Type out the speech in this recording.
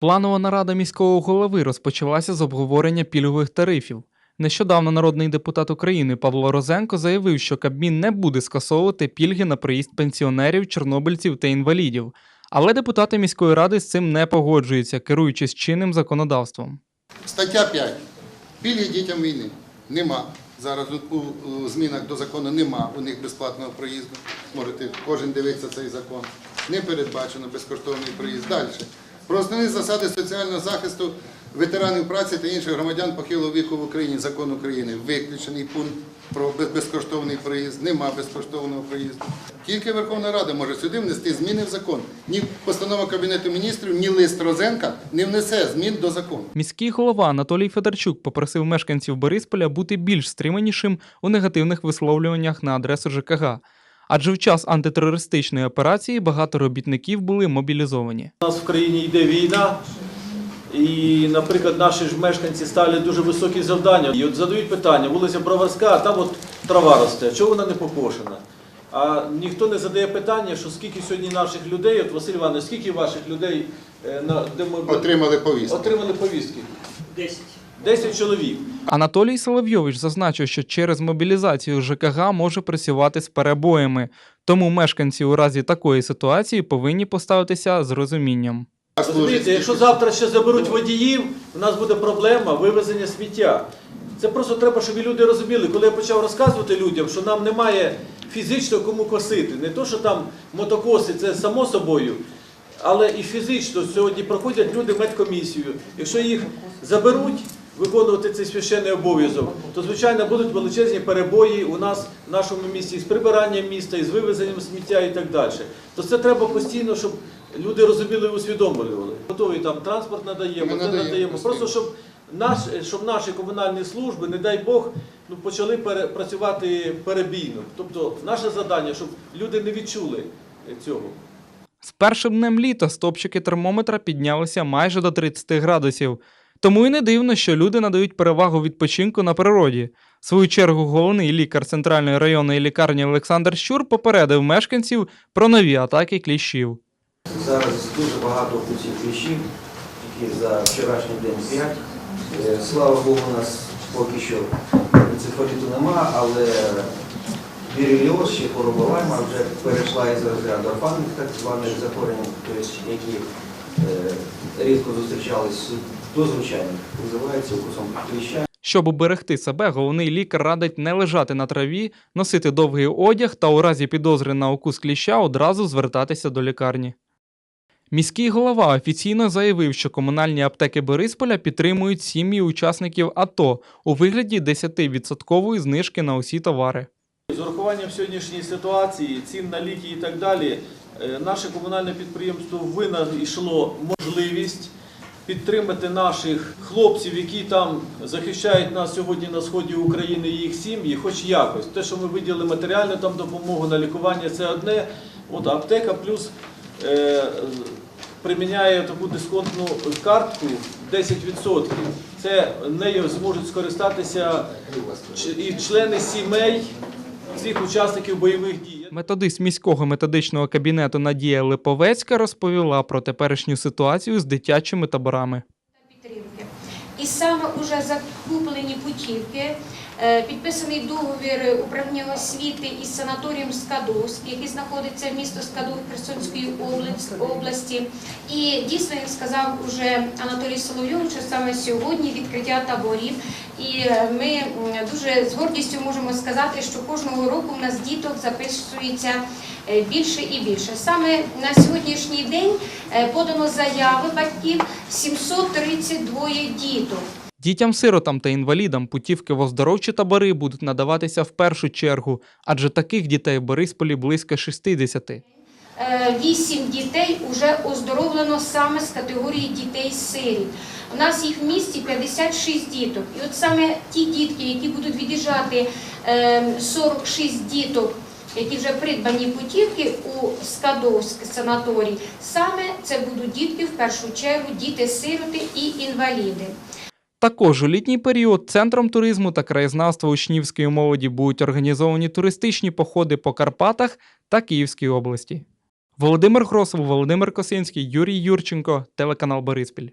Планова нарада міського голови розпочалася з обговорення пільгових тарифів. Нещодавно народний депутат України Павло Розенко заявив, що Кабмін не буде скасовувати пільги на проїзд пенсіонерів, чорнобильців та інвалідів. Але депутати міської ради з цим не погоджуються, керуючись чинним законодавством. Стаття 5. Пільги дітям війни. Нема. Зараз у, змінах до закону нема у них безплатного проїзду. Можете кожен дивитися цей закон. Не передбачено безкоштовний проїзд. Далі. Про основні засади соціального захисту ветеранів праці та інших громадян похилого віку в Україні. Закон України. Виключений пункт про безкоштовний проїзд. Нема безкоштовного проїзду. Тільки Верховна Рада може сюди внести зміни в закон. Ні постанова Кабінету міністрів, ні лист Розенка не внесе змін до закону. Міський голова Анатолій Федорчук попросив мешканців Борисполя бути більш стриманішим у негативних висловлюваннях на адресу ЖКГ. Адже в час антитерористичної операції багато робітників були мобілізовані. У нас в країні йде війна, і, наприклад, наші ж мешканці ставлять дуже високі завдання. І от задають питання, вулиця Броварська, а там от трава росте, чого вона не покошена? А ніхто не задає питання, що скільки сьогодні наших людей, от Василь Іванович, скільки ваших людей е, на де ми Отримали повістку. отримали повістки? Десять. Десять чоловік. Анатолій Соловйович зазначив, що через мобілізацію ЖКГ може працювати з перебоями, тому мешканці у разі такої ситуації повинні поставитися з розумінням. Розумієте, якщо завтра ще заберуть водіїв, у нас буде проблема вивезення сміття. Це просто треба, щоб і люди розуміли, коли я почав розказувати людям, що нам немає фізично кому косити. Не то, що там мотокоси, це само собою, але і фізично сьогодні проходять люди медкомісію. Якщо їх заберуть виконувати цей священний обов'язок, то звичайно будуть величезні перебої у нас в нашому місті з прибиранням міста, і з вивезенням сміття і так далі. То це треба постійно, щоб люди розуміли і усвідомлювали. Готові там транспорт надаємо, це надаємо надаємо. Просто щоб наш, щоб наші комунальні служби, не дай Бог, ну почали пере- працювати перебійно. Тобто наше завдання, щоб люди не відчули цього. З першим днем літа стопчики термометра піднялися майже до 30 градусів. Тому і не дивно, що люди надають перевагу відпочинку на природі. В свою чергу головний лікар центральної районної лікарні Олександр Щур попередив мешканців про нові атаки кліщів. Зараз дуже багато куців кліщів, тільки за вчорашній день 5. Е, Слава Богу, у нас поки що енцефаліту нема, але віріліоз, ще хвороба лайма вже перейшла із розряду орфанних так званих захворювань, які е, рідко зустрічались до звичайних, називається укусом кліща. Щоб уберегти себе, головний лікар радить не лежати на траві, носити довгий одяг та у разі підозри на укус кліща одразу звертатися до лікарні. Міський голова офіційно заявив, що комунальні аптеки Борисполя підтримують сім'ї учасників АТО у вигляді 10% знижки на усі товари. З урахуванням сьогоднішньої ситуації, цін на ліки і так далі, е, наше комунальне підприємство винайшло можливість підтримати наших хлопців, які там захищають нас сьогодні на сході України і їх сім'ї, хоч якось. Те, що ми виділили матеріальну там допомогу на лікування, це одне. От аптека плюс е, приміняє таку дисконтну картку 10%. Це нею зможуть скористатися і члени сімей цих учасників бойових дій. Методист міського методичного кабінету Надія Липовецька розповіла про теперішню ситуацію з дитячими таборами. І саме уже закуплені путівки, е, підписаний договір управління освіти із санаторієм Скадовськ, який знаходиться в місто Скадов Херсонської області. І дійсно, як сказав уже Анатолій Соловйович, що саме сьогодні відкриття таборів. І е, ми дуже з гордістю можемо сказати, що кожного року в нас діток записується е, більше і більше. Саме на сьогоднішній день е, подано заяви батьків 732 діток. Дітям-сиротам та інвалідам путівки в оздоровчі табори будуть надаватися в першу чергу, адже таких дітей в Борисполі близько 60. Е, Вісім дітей вже оздоровлено саме з категорії дітей-сиріт. У нас їх в місті 56 діток. І от саме ті дітки, які будуть від'їжджати, е, 46 діток, які вже придбані путівки у Скадовськ санаторій, саме це будуть дітки в першу чергу, діти-сироти і інваліди. Також у літній період центром туризму та краєзнавства учнівської молоді будуть організовані туристичні походи по Карпатах та Київській області. Володимир Гросов, Володимир Косинський, Юрій Юрченко, телеканал Бориспіль.